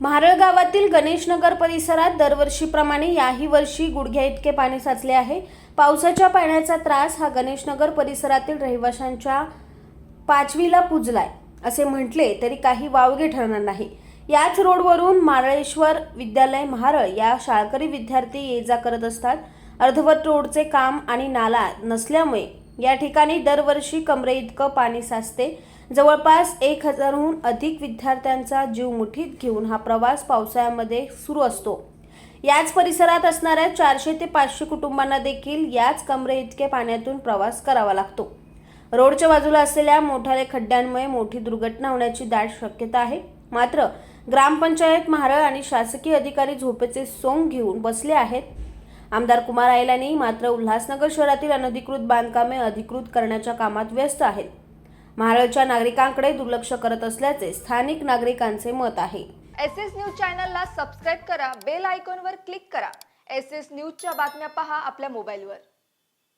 महारळ गावातील गणेशनगर परिसरात दरवर्षीप्रमाणे याही वर्षी गुडघ्या इतके पाणी साचले आहे. पावसाच्या पाण्याचा त्रास हा गणेशनगर परिसरातील रहिवाशांच्या पाचवीला पुजलाय असे म्हटले तरी काही वावगे ठरणार नाही. याच रोडवरून मारळेश्वर विद्यालय महारळ या शाळकरी विद्यार्थी ये जा करत असतात. अर्धवट रोडचे काम आणि नाला नसल्यामुळे या ठिकाणी दरवर्षी कमरे इतकं पाणी साचते. जवळपास एक हजारहून अधिक विद्यार्थ्यांचा जीव मुठीत घेऊन हा प्रवास पावसाळ्यामध्ये सुरू असतो. याच परिसरात असणाऱ्या चारशे ते पाचशे कुटुंबांना देखील याच कमरे इतके पाण्यातून प्रवास करावा लागतो. रोडच्या बाजूला असलेल्या मोठाले खड्ड्यांमुळे मोठी दुर्घटना होण्याची दाट शक्यता आहे. मात्र ग्रामपंचायत महारळ आणि शासकीय अधिकारी झोपेचे सोंग घेऊन बसले आहेत. आमदार कुमार आयलानी मात्र उल्हासनगर शहरातील अनधिकृत बांधकामे अधिकृत करण्याच्या कामात व्यस्त आहेत. महाराष्ट्राच्या नागरिकांकडे दुर्लक्ष करत असल्याचे स्थानिक नागरिकांचे मत आहे. एस एस न्यूज चॅनलला सबस्क्राईब करा बेल आयकॉनवर क्लिक करा. एस एस न्यूजच्या बातम्या पहा आपल्या मोबाईलवर.